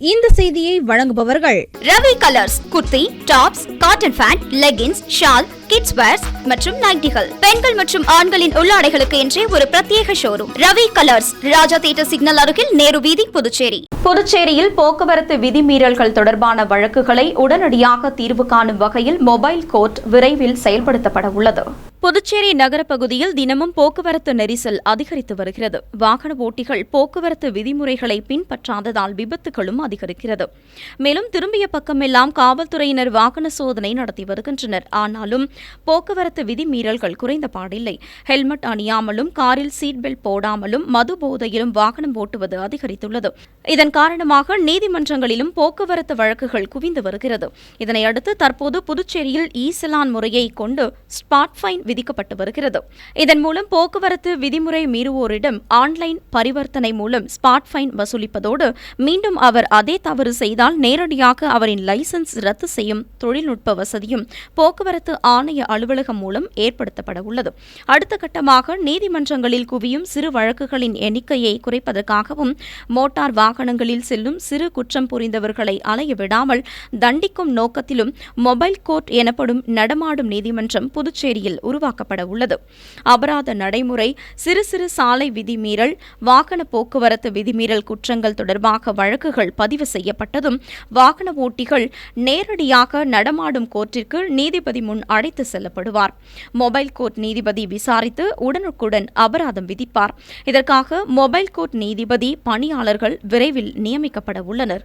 இந்த செய்தியை வழங்குபவர்கள் Ravi colours kurti tops cotton pant leggings shawl kids wears மற்றும் நைட்டிகள். பெண்கள் மற்றும் ஆண்களின் உள்ளாடைகளுக்கு என்றே ஒரு பிரத்யேக showroom. Ravi colours Raja theatre signal அருகில் நேரு வீதி புதுச்சேரி. புதுச்சேரியில் போக்குவரத்து விதிமீறல்கள் தொடர்பான வழக்குகளை உடனடியாக தீர்வு காணும் வகையில் மொபைல் கோர்ட் விரைவில் செயல்படுத்தப்பட உள்ளது. புதுச்சேரி நகர பகுதியில் தினமும் போக்குவரத்து நெரிசல் அதிகரித்து வருகிறது. வாகன ஓட்டிகள் போக்குவரத்து விதிமுறைகளை பின்பற்றாததால் விபத்துகளும் அதிகரிக்கிறது. மேலும் திரும்பிய பக்கமெல்லாம் காவல்துறையினர் வாகன சோதனை நடத்தி வருகின்றனர். ஆனாலும் போக்குவரத்து விதிமீறல்கள் குறைந்த பாடில்லை. ஹெல்மெட் அணியாமலும் காரில் சீட் பெல்ட் போடாமலும் மது போதையிலும் வாகனம் ஓட்டுவது அதிகரித்துள்ளது. இதன் காரணமாக நீதிமன்றங்களிலும் போக்குவரத்து வழக்குகள் குவிந்து வருகிறது. இதனையடுத்து தற்போது புதுச்சேரியில் ஈசலான் முறையை கொண்டு ஸ்பாட் ஃபைன் விதிக்கப்பட்டு வருகிறது. இதன் மூலம் போக்குவரத்து விதிமுறை மீறுவோரிடம் ஆன்லைன் பரிவர்த்தனை மூலம் ஸ்பாட் ஃபைன் வசூலிப்பதோடு மீண்டும் அவர் அதே தவறு செய்தால் நேரடியாக அவரின் லைசன்ஸ் ரத்து செய்யும் தொழில்நுட்ப வசதியும் போக்குவரத்து ஆணைய அலுவலகம் மூலம் ஏற்படுத்தப்பட உள்ளது. அடுத்த கட்டமாக நீதிமன்றங்களில் குவியும் சிறு வழக்குகளின் எண்ணிக்கையை குறைப்பதற்காகவும் மோட்டார் வாகனங்களில் செல்லும் சிறு குற்றம் புரிந்தவர்களை அலைய விடாமல் தண்டிக்கும் நோக்கத்திலும் மொபைல் கோர்ட் எனப்படும் நடமாடும் நீதிமன்றம் புதுச்சேரியில் உரு உருவாக்கப்பட உள்ளது அபராத நடைமுறை சிறு சிறு சாலை விதிமீறல் வாகன போக்குவரத்து விதிமீறல் குற்றங்கள் தொடர்பாக வழக்குகள் பதிவு செய்யப்பட்டதும் வாகன ஓட்டிகள் நேரடியாக நடமாடும் கோர்ட்டிற்கு நீதிபதி முன் அழைத்து செல்லப்படுவார். மொபைல் கோர்ட் நீதிபதி விசாரித்து உடனுக்குடன் அபராதம் விதிப்பார். இதற்காக மொபைல் கோர்ட் நீதிபதி பணியாளர்கள் விரைவில் நியமிக்கப்பட உள்ளனர்.